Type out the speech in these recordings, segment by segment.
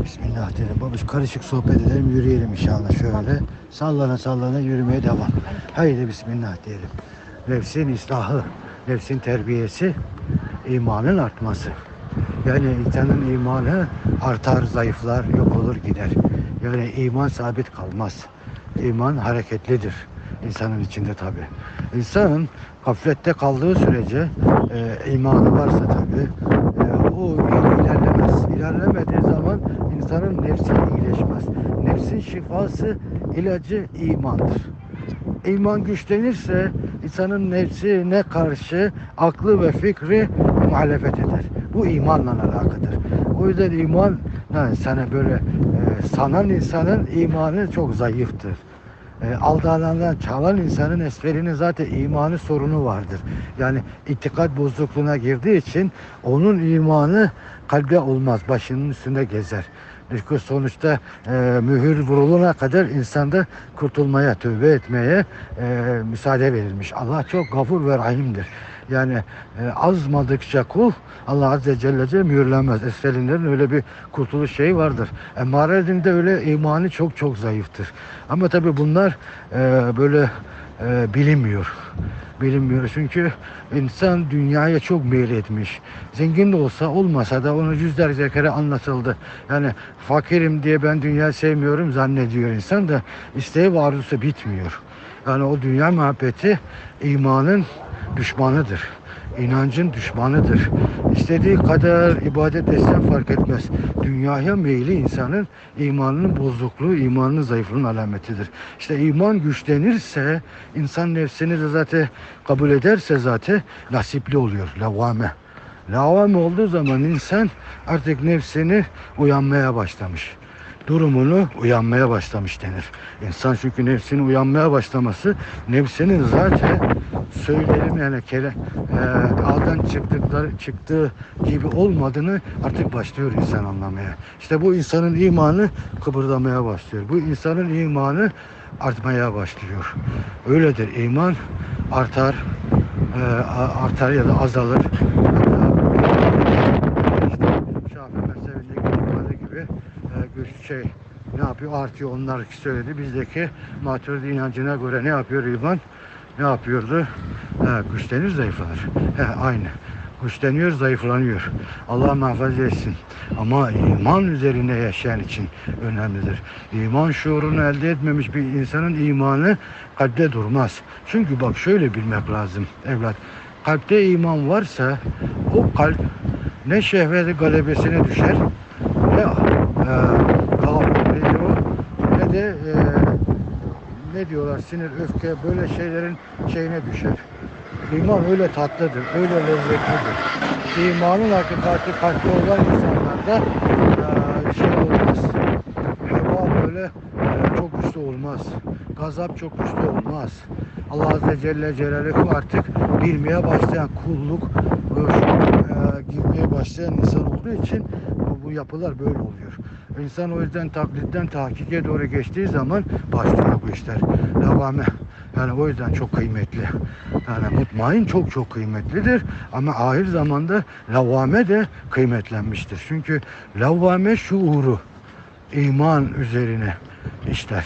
Bismillah dedim. Babuş karışık sohbet edelim yürüyelim inşallah şöyle. Sallana sallana yürümeye devam. Haydi Bismillah diyelim. Nefsin ıslahı, nefsin terbiyesi, imanın artması. Yani insanın imanı artar, zayıflar, yok olur gider. Yani iman sabit kalmaz. İman hareketlidir insanın içinde tabi. İnsanın gaflette kaldığı sürece e, imanı varsa tabi e, o ilerlemez. İlerlemediği zaman insanın nefsi iyileşmez. Nefsin şifası ilacı imandır. İman güçlenirse insanın nefsine karşı aklı ve fikri muhalefet eder. Bu imanla alakadır. O yüzden iman yani sana böyle e, sanan insanın imanı çok zayıftır. E, aldanandan çalan insanın esferinin zaten imanı sorunu vardır. Yani itikat bozukluğuna girdiği için onun imanı kalbe olmaz. Başının üstünde gezer. Sonuçta e, mühür vurulana kadar insanda kurtulmaya, tövbe etmeye e, müsaade verilmiş. Allah çok gafur ve rahimdir. Yani e, azmadıkça kul Allah Azze Celle Celle mühürlenmez. Esfelinlerin öyle bir kurtuluş şeyi vardır. Emarenin de öyle imanı çok çok zayıftır. Ama tabi bunlar e, böyle e, bilinmiyor. Bilinmiyor çünkü insan dünyaya çok meyletmiş. Zengin de olsa olmasa da onu yüzlerce kere anlatıldı. Yani fakirim diye ben dünya sevmiyorum zannediyor insan da isteği ve arzusu bitmiyor. Yani o dünya muhabbeti imanın düşmanıdır. İnancın düşmanıdır. İstediği kadar ibadet etsen fark etmez. Dünyaya meyli insanın imanının bozukluğu, imanının zayıflığının alametidir. İşte iman güçlenirse, insan nefsini de zaten kabul ederse zaten nasipli oluyor. Lavame. Lavame olduğu zaman insan artık nefsini uyanmaya başlamış durumunu uyanmaya başlamış denir. İnsan çünkü nefsinin uyanmaya başlaması nefsinin zaten söyleyelim yani kere e, ağdan çıktıkları çıktığı gibi olmadığını artık başlıyor insan anlamaya. İşte bu insanın imanı kıpırdamaya başlıyor. Bu insanın imanı artmaya başlıyor. Öyledir. İman artar, e, artar ya da azalır. İşte Şafii mezhebindeki ifade gibi e, güç şey ne yapıyor? Artıyor. Onlar söyledi. Bizdeki maturidi inancına göre ne yapıyor iman? Ne yapıyordu? He, güçlenir, zayıflanır. He, aynı. Güçleniyor, zayıflanıyor. Allah muhafaza etsin. Ama iman üzerine yaşayan için önemlidir. İman şuurunu elde etmemiş bir insanın imanı kalpte durmaz. Çünkü bak şöyle bilmek lazım evlat. Kalpte iman varsa o kalp ne şehveti galebesine düşer ne e, gafur nedir o, ne de e, ne diyorlar sinir, öfke böyle şeylerin şeyine düşer. İman öyle tatlıdır, öyle lezzetlidir. İmanın hakikati kalpte olan insanlarda şey olmaz. Heva böyle çok güçlü olmaz. Gazap çok güçlü olmaz. Allah Azze Celle Celaluhu artık bilmeye başlayan kulluk, e, girmeye başlayan insan olduğu için bu yapılar böyle oluyor. İnsan o yüzden taklitten tahkike doğru geçtiği zaman başlıyor bu işler. Devamı. Yani o yüzden çok kıymetli. Yani mutmain çok çok kıymetlidir. Ama ahir zamanda lavame de kıymetlenmiştir. Çünkü lavame şuuru iman üzerine işler.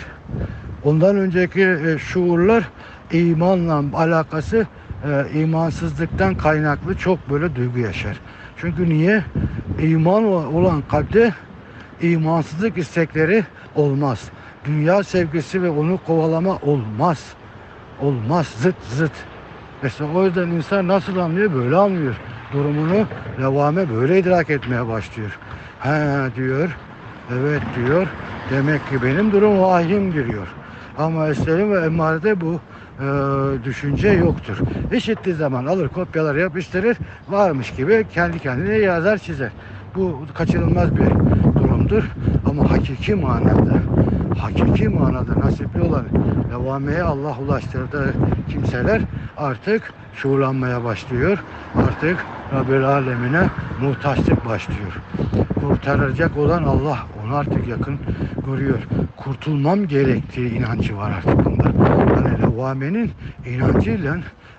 Ondan önceki e, şuurlar imanla alakası e, imansızlıktan kaynaklı çok böyle duygu yaşar. Çünkü niye? İman olan kalpte imansızlık istekleri olmaz. Dünya sevgisi ve onu kovalama olmaz. Olmaz. Zıt zıt. Mesela o yüzden insan nasıl anlıyor? Böyle anlıyor. Durumunu devame böyle idrak etmeye başlıyor. He diyor. Evet diyor. Demek ki benim durum vahim diyor. Ama Esselim ve Emmare'de bu e, düşünce yoktur. İşittiği zaman alır kopyalar yapıştırır varmış gibi kendi kendine yazar çizer. Bu kaçınılmaz bir durumdur. Ama hakiki manada hakiki manada nasipli olan devameye Allah ulaştırdığı kimseler artık şuurlanmaya başlıyor. Artık Rabbül Alemine muhtaçlık başlıyor. Kurtaracak olan Allah onu artık yakın görüyor. Kurtulmam gerektiği inancı var artık bunda. Yani levvamenin inancıyla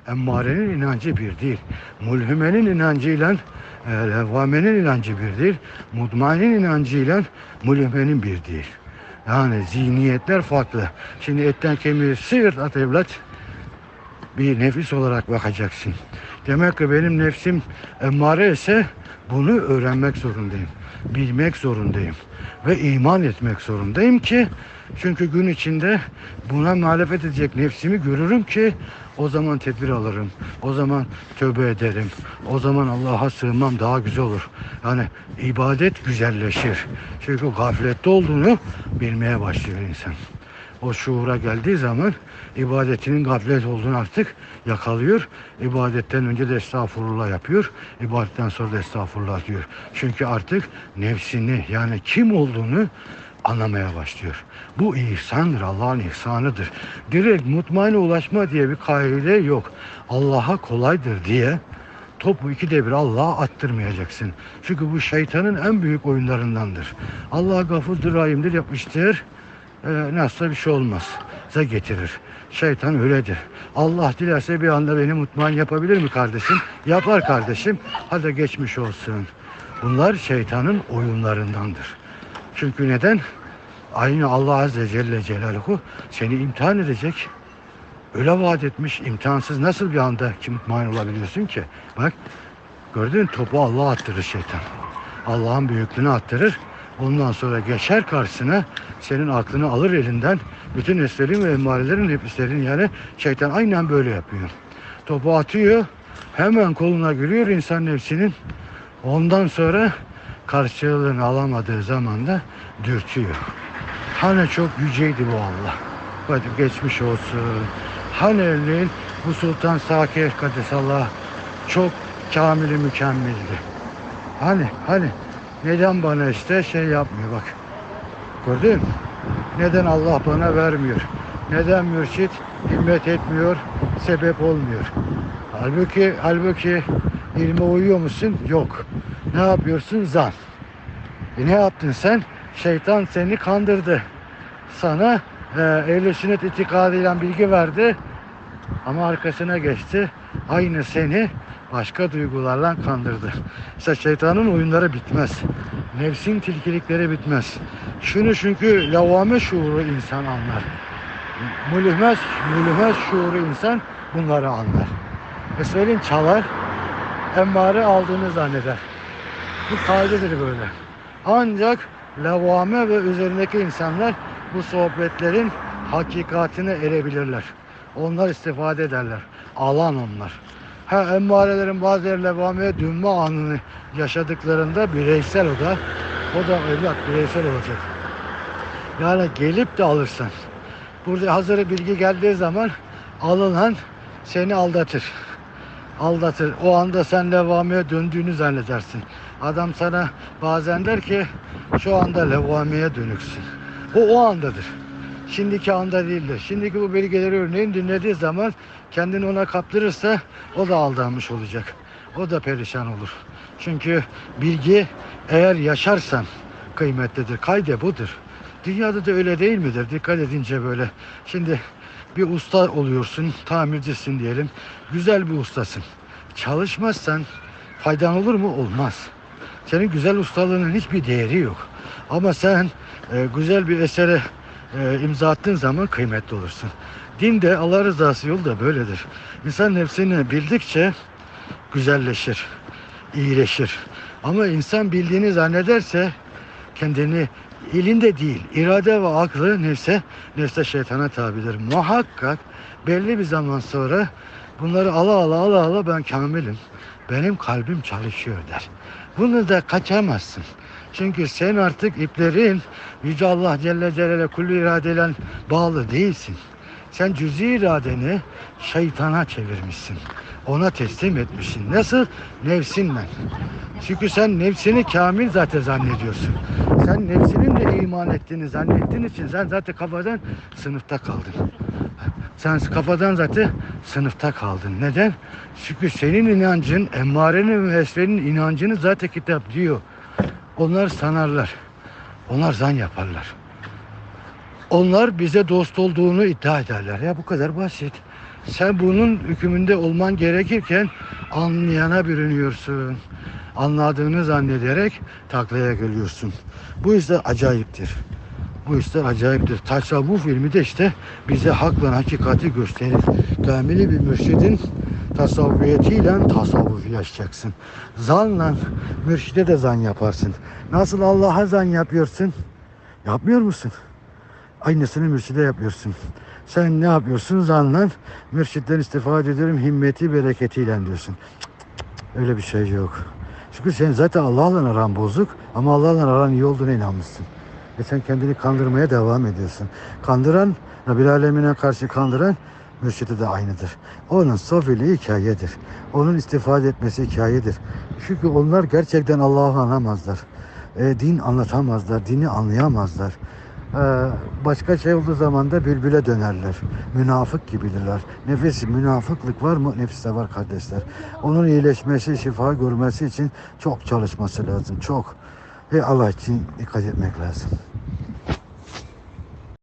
emmarenin inancı bir değil. Mulhimenin inancıyla levvamenin inancı bir değil. Mutmainin inancıyla mulhemenin bir değil. Yani zihniyetler farklı. Şimdi etten kemiği sıyırt at evlat. Bir nefis olarak bakacaksın. Demek ki benim nefsim emmare ise bunu öğrenmek zorundayım. Bilmek zorundayım. Ve iman etmek zorundayım ki çünkü gün içinde buna muhalefet edecek nefsimi görürüm ki o zaman tedbir alırım. O zaman tövbe ederim. O zaman Allah'a sığınmam daha güzel olur. Yani ibadet güzelleşir. Çünkü gaflette olduğunu bilmeye başlıyor insan. O şuura geldiği zaman ibadetinin gaflet olduğunu artık yakalıyor. İbadetten önce de estağfurullah yapıyor. İbadetten sonra da estağfurullah diyor. Çünkü artık nefsini yani kim olduğunu anlamaya başlıyor. Bu ihsandır, Allah'ın ihsanıdır. Direkt mutmaine ulaşma diye bir kaide yok. Allah'a kolaydır diye topu ikide bir Allah'a attırmayacaksın. Çünkü bu şeytanın en büyük oyunlarındandır. Allah gafurdur, rahimdir yapmıştır. Ee, nasılsa bir şey olmaz. Size getirir. Şeytan öyledir. Allah dilerse bir anda beni mutmain yapabilir mi kardeşim? Yapar kardeşim. Hadi geçmiş olsun. Bunlar şeytanın oyunlarındandır. Çünkü neden? Aynı Allah Azze Celle Celaluhu seni imtihan edecek. Öyle vaat etmiş. imtihansız nasıl bir anda kim mutmain olabiliyorsun ki? Bak gördün topu Allah attırır şeytan. Allah'ın büyüklüğünü attırır. Ondan sonra geçer karşısına senin aklını alır elinden. Bütün eslerin ve emmarelerin nefislerin yani şeytan aynen böyle yapıyor. Topu atıyor. Hemen koluna giriyor insan nefsinin. Ondan sonra karşılığını alamadığı zaman da dürtüyor. Hani çok yüceydi bu Allah. Hadi geçmiş olsun. Hani örneğin bu Sultan Sakir Kadesallah çok kamili mükemmeldi. Hani hani neden bana işte şey yapmıyor bak. Gördün mü? Neden Allah bana vermiyor? Neden mürşit himmet etmiyor, sebep olmuyor? Halbuki, halbuki ilme uyuyor musun? Yok. Ne yapıyorsun? Zan. E ne yaptın sen? Şeytan seni kandırdı. Sana e, ehl sünnet itikadıyla bilgi verdi. Ama arkasına geçti. Aynı seni başka duygularla kandırdı. İşte şeytanın oyunları bitmez. Nefsin tilkilikleri bitmez. Şunu çünkü lavame şuuru insan anlar. Mülhmez, mülhmez şuuru insan bunları anlar. Mesela çalar, emmare aldığını zanneder. Bu kaidedir böyle. Ancak lavame ve üzerindeki insanlar bu sohbetlerin hakikatine erebilirler. Onlar istifade ederler. Alan onlar. Ha emmarelerin bazıları levameye dönme anını yaşadıklarında bireysel o da. O da evlat bireysel olacak. Yani gelip de alırsan. Burada hazır bilgi geldiği zaman alınan seni aldatır. Aldatır. O anda sen levameye döndüğünü zannedersin. Adam sana bazen der ki şu anda levameye dönüksün. O o andadır. Şimdiki anda değildir. Şimdiki bu bilgileri örneğin dinlediği zaman kendini ona kaptırırsa o da aldanmış olacak. O da perişan olur. Çünkü bilgi eğer yaşarsan kıymetlidir. Kayde budur. Dünyada da öyle değil midir? Dikkat edince böyle. Şimdi bir usta oluyorsun, tamircisin diyelim. Güzel bir ustasın. Çalışmazsan faydan olur mu? Olmaz. Senin güzel ustalığının hiçbir değeri yok. Ama sen e, güzel bir esere e, imza attığın zaman kıymetli olursun. Din de Allah rızası yolu da böyledir. İnsan nefsini bildikçe güzelleşir, iyileşir. Ama insan bildiğini zannederse kendini elinde değil, irade ve aklı nefse, nefse şeytana tabidir. Muhakkak belli bir zaman sonra bunları ala ala ala ala ben kamilim. Benim kalbim çalışıyor der. Bunu da kaçamazsın. Çünkü sen artık iplerin Yüce Allah Celle Celaluhu kulli iradeyle bağlı değilsin. Sen cüzi iradeni şeytana çevirmişsin. Ona teslim etmişsin. Nasıl? Nefsinle. Çünkü sen nefsini kamil zaten zannediyorsun. Sen nefsinin de iman ettiğini zannettiğin için sen zaten kafadan sınıfta kaldın. Sen kafadan zaten sınıfta kaldın. Neden? Çünkü senin inancın, emmarenin ve esrenin inancını zaten kitap diyor. Onlar sanarlar. Onlar zan yaparlar. Onlar bize dost olduğunu iddia ederler. Ya bu kadar basit. Sen bunun hükmünde olman gerekirken anlayana bürünüyorsun. anladığını zannederek taklaya geliyorsun. Bu yüzden acayiptir. Bu işler acayiptir. Tasavvuf ilmi de işte bize hakla hakikati gösterir. Kamili bir mürşidin tasavvufiyetiyle tasavvufu yaşayacaksın. Zanla mürşide de zan yaparsın. Nasıl Allah'a zan yapıyorsun? Yapmıyor musun? Aynısını mürşide yapıyorsun. Sen ne yapıyorsun? Zanla mürşitten istifade ediyorum himmeti bereketiyle diyorsun. Öyle bir şey yok. Çünkü sen zaten Allah'la aran bozuk ama Allah'la aran iyi olduğuna inanmışsın. Ve sen kendini kandırmaya devam ediyorsun. Kandıran, Rabbil Alemine karşı kandıran mürşidi de aynıdır. Onun sofili hikayedir. Onun istifade etmesi hikayedir. Çünkü onlar gerçekten Allah'ı anlamazlar. E, din anlatamazlar, dini anlayamazlar. E, başka şey olduğu zaman da bülbüle dönerler. Münafık gibidirler. Nefis, münafıklık var mı? Nefiste var kardeşler. Onun iyileşmesi, şifa görmesi için çok çalışması lazım. Çok. Ve Allah için dikkat etmek lazım.